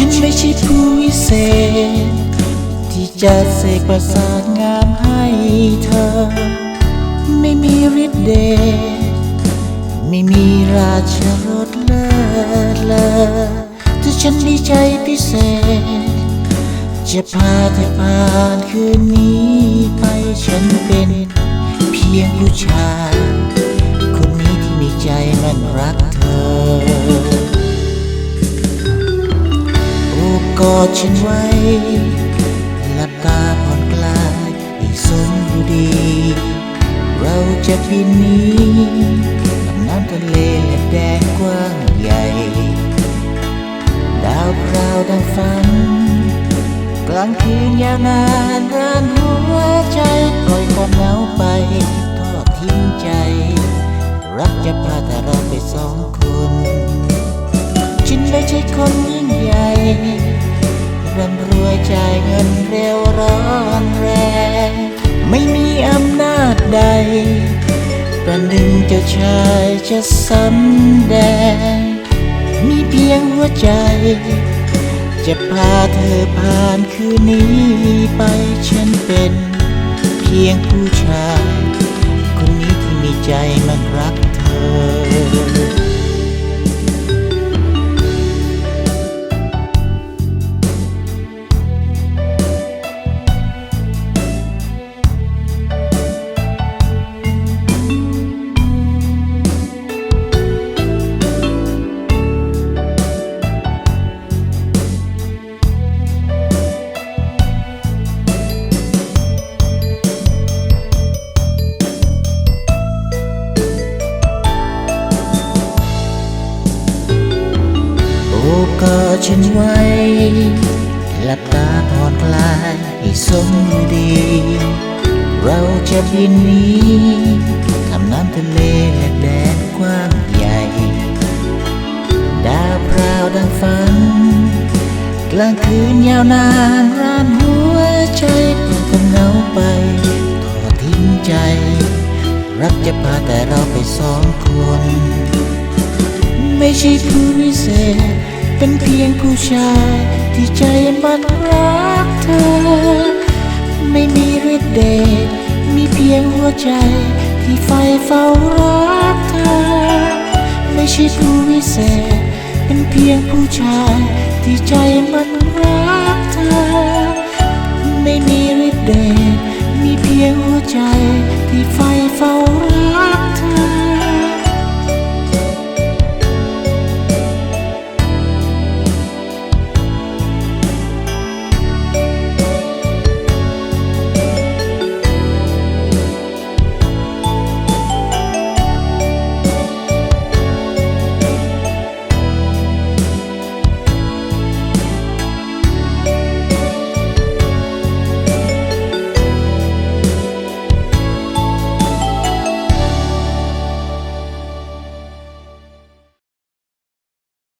ฉันไม่ใช่ผู้วิเศษ ที่จะเสกประสาทงามให้เธอ ไม่มีฤทธิ์เดชไม่มีราชรสเลิศเลอแต่ฉันดีใจพิเศษ จะพาเธอผ่านคืนนี้ไปฉันเป็นเพียงผู้ชาย คนนี้ที่มีใจมันรัก ดฉันไว้หลับตาผ่อนคลายให้สมอยู่ดี เราจะบินนี้กับน้ำทะเลและแดนกว้างใหญ่ ดาวพราวดังฝันกลางคืนยาวนานร้านหัวใจปล่อยความเหงาไปทอดทิ้งใจ รักจะพาแต่เราไปสองคน ฉันไม่ใช่คนยิ่งใหญ่ ร้อนแรง ไม่มีอำนาจใด ประหนึ่งจ้าชายจะสำแดง มีเพียงหัวใจ จะพาเธอผ่านคืนนี้ไปฉันเป็นเพียงผู้ชาย คนนี้ที่มีใจมันรักเธอ โอ้กอดฉันไว้ หลับตาผ่อนคลายให้สมดี เราจะบินนี้ทำน้ำทะเลและแดนกว้างใหญ่ ดาวพราวดังฝัน กลางคืนยาวนานร้านหัวใจปล่อยความเหงาไปทอดทิ้งใจ รักจะพาแต่เราไปสองคน ไม่ใช่ผู้วิเศษ เป็นเพียงผู้ชายที่ใจมันรักเธอ ไม่มีฤทธิ์เดชมีเพียงหัวใจที่ไฟเฝ้ารักเธอ ไม่ใช่ผู้วิเศษ เป็นเพียงผู้ชายที่ใจมันรักเธอ ไม่มีฤทธิ์เดชมีเพียงหัวใจที่ไฟ